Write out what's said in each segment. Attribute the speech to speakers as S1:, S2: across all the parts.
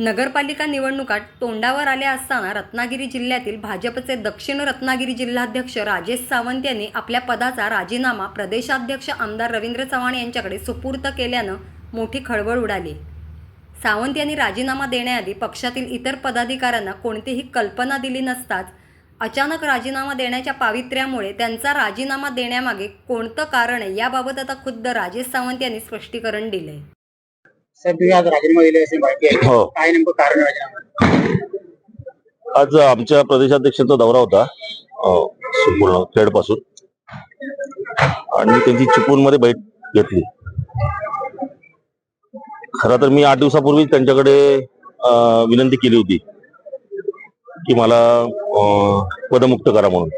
S1: नगरपालिका निवडणुकात तोंडावर आल्या असताना रत्नागिरी जिल्ह्यातील भाजपचे दक्षिण रत्नागिरी जिल्हाध्यक्ष राजेश सावंत यांनी आपल्या पदाचा राजीनामा प्रदेशाध्यक्ष आमदार रवींद्र चव्हाण यांच्याकडे सुपूर्त केल्यानं मोठी खळबळ उडाली. सावंत यांनी राजीनामा देण्याआधी पक्षातील इतर पदाधिकाऱ्यांना कोणतीही कल्पना दिली नसताच अचानक राजीनामा देण्याच्या पावित्र्यामुळे त्यांचा राजीनामा देण्यामागे कोणतं कारण आहे याबाबत आता खुद्द राजेश सावंत यांनी स्पष्टीकरण दिले
S2: साहेब तुम्ही आज राजीनामा दिले असे माहिती आहे.
S3: हो.
S2: काय नेमकं कारण आहे राजीनामा?
S3: आज आमच्या प्रदेशाध्यक्षांचा दौरा होता अं, संपूर्ण खेडपासून आणि त्यांची चिपळूणमध्ये भेट घेतली. खरं तर मी आठ दिवसापूर्वी त्यांच्याकडे अं, विनंती केली होती की मला अं, पदमुक्त करा म्हणून.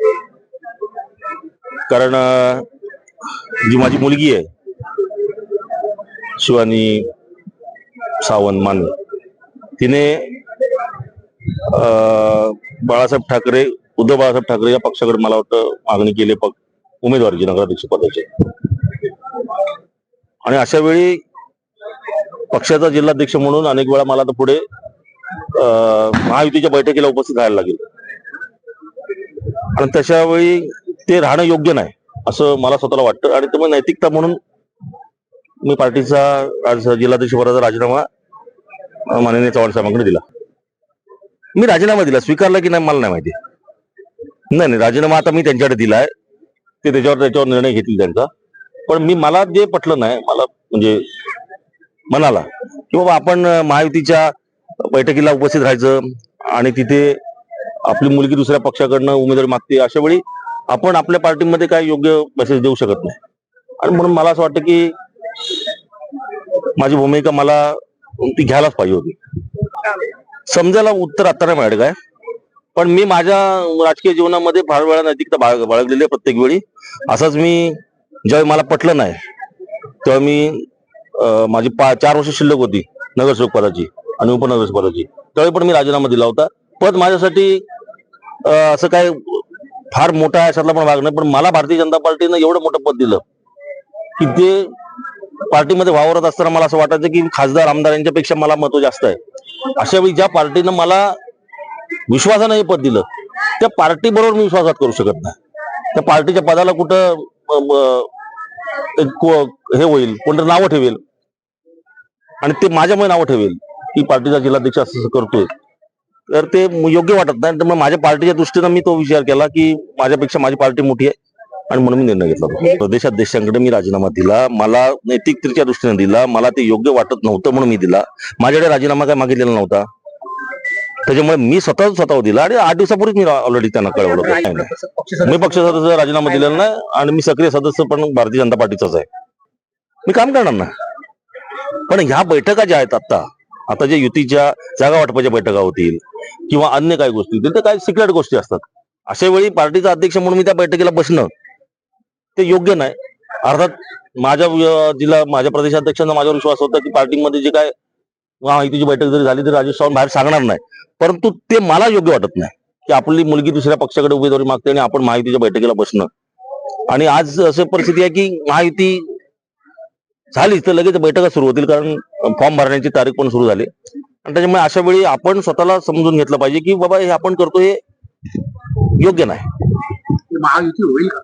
S3: कारण अं, जी माझी मुलगी आहे शिवानी सावंत माने. तिने अं, बाळासाहेब ठाकरे उद्धव बाळासाहेब ठाकरे या पक्षाकडे मला वाटतं मागणी केली पक उमेदवारीची नगराध्यक्ष पदाची. आणि अशा वेळी पक्षाचा जिल्हाध्यक्ष म्हणून अनेक वेळा मला तर पुढे अं, महायुतीच्या बैठकीला उपस्थित राहायला लागेल. आणि तशा वेळी ते राहणं योग्य नाही असं मला स्वतःला वाटतं. आणि त्यामुळे नैतिकता म्हणून मी पार्टीचा आज जिल्हाध्यक्ष पदाचा राजीनामा माननीय चव्हाण साहेबांकडे दिला. मी राजीनामा दिला. स्वीकारला की नाही मला नाही माहिती. नाही नाही राजीनामा आता मी त्यांच्याकडे दिलाय. ते त्याच्यावर त्याच्यावर निर्णय घेतील त्यांचा. पण मी मला जे पटलं नाही मला म्हणजे म्हणाला की बाबा आपण महायुतीच्या बैठकीला उपस्थित राहायचं आणि तिथे आपली मुलगी दुसऱ्या पक्षाकडनं उमेदवारी मागते अशा वेळी आपण आपल्या पार्टीमध्ये काय योग्य मेसेज देऊ शकत नाही. आणि म्हणून मला असं वाटतं की माझी भूमिका मला ती घ्यायलाच पाहिजे होती. समजायला उत्तर आता नाही मिळालं काय? पण मी माझ्या राजकीय जीवनामध्ये फार वेळा नैतिकता बाळ बाळगलेली आहे प्रत्येक वेळी. असंच मी ज्यावेळी मला पटलं नाही तेव्हा मी माझी पा चार वर्ष शिल्लक होती नगरसेवक पदाची आणि उपनगरसेवक पदाची. त्यावेळी पण मी राजीनामा दिला होता. पद माझ्यासाठी असं काय फार मोठा आहे पण भाग नाही पण मला भारतीय जनता पार्टीनं एवढं मोठं पद दिलं की ते पार्टीमध्ये वावरत असताना मला असं वाटायचं की खासदार आमदार यांच्यापेक्षा मला महत्त्व जास्त आहे. अशा वेळी ज्या पार्टीनं मला विश्वासानं हे पद दिलं त्या पार्टी बरोबर मी विश्वासात करू शकत नाही. त्या पार्टीच्या पदाला कुठं एक हे होईल कोणतं नावं ठेवेल? आणि ते माझ्यामुळे नावं ठेवेल की पार्टीचा जिल्हाध्यक्ष असं असं करतोय. तर ते योग्य वाटत नाही. त्यामुळे माझ्या पार्टीच्या दृष्टीनं मी तो विचार केला की माझ्यापेक्षा माझी पार्टी मोठी आहे. आणि म्हणून मी निर्णय घेतला प्रदेशात प्रदेशाध्यक्षांकडे मी राजीनामा दिला. मला नैतिकतेच्या दृष्टीने दिला. मला ते योग्य वाटत नव्हतं म्हणून मी दिला. माझ्याकडे राजीनामा काय मागितलेला नव्हता. त्याच्यामुळे मी स्वतः स्वतः दिला आणि आठ दिवसापूर्वीच मी ऑलरेडी त्यांना कळवलं होतं. मी पक्ष सदस्य राजीनामा दिलेला नाही आणि मी सक्रिय सदस्य पण भारतीय जनता पार्टीचाच आहे. मी काम करणार ना. पण ह्या बैठका ज्या आहेत आता आता जे युतीच्या जागा वाटपाच्या बैठका होतील किंवा अन्य काही गोष्टी होतील तर काही सिक्रेट गोष्टी असतात. अशा वेळी पार्टीचा अध्यक्ष म्हणून मी त्या बैठकीला बसणं ते योग्य नाही. अर्थात माझ्या जिल्हा माझ्या प्रदेशाध्यक्षांना माझ्यावर विश्वास होता की पार्टीमध्ये जे काय महायुतीची बैठक जरी झाली तरी राजेश चव्हाण बाहेर सांगणार नाही. परंतु ते मला योग्य वाटत नाही की आपली मुलगी दुसऱ्या पक्षाकडे उमेदवारी मागते आणि आपण महायुतीच्या बैठकीला बसणं. आणि आज असं परिस्थिती आहे की महायुती झाली तर लगेच बैठका सुरू होतील कारण फॉर्म भरण्याची तारीख पण सुरू झाली. आणि त्याच्यामुळे अशा वेळी आपण स्वतःला समजून घेतलं पाहिजे की बाबा हे आपण करतो हे योग्य नाही.
S2: महायुती होईल का?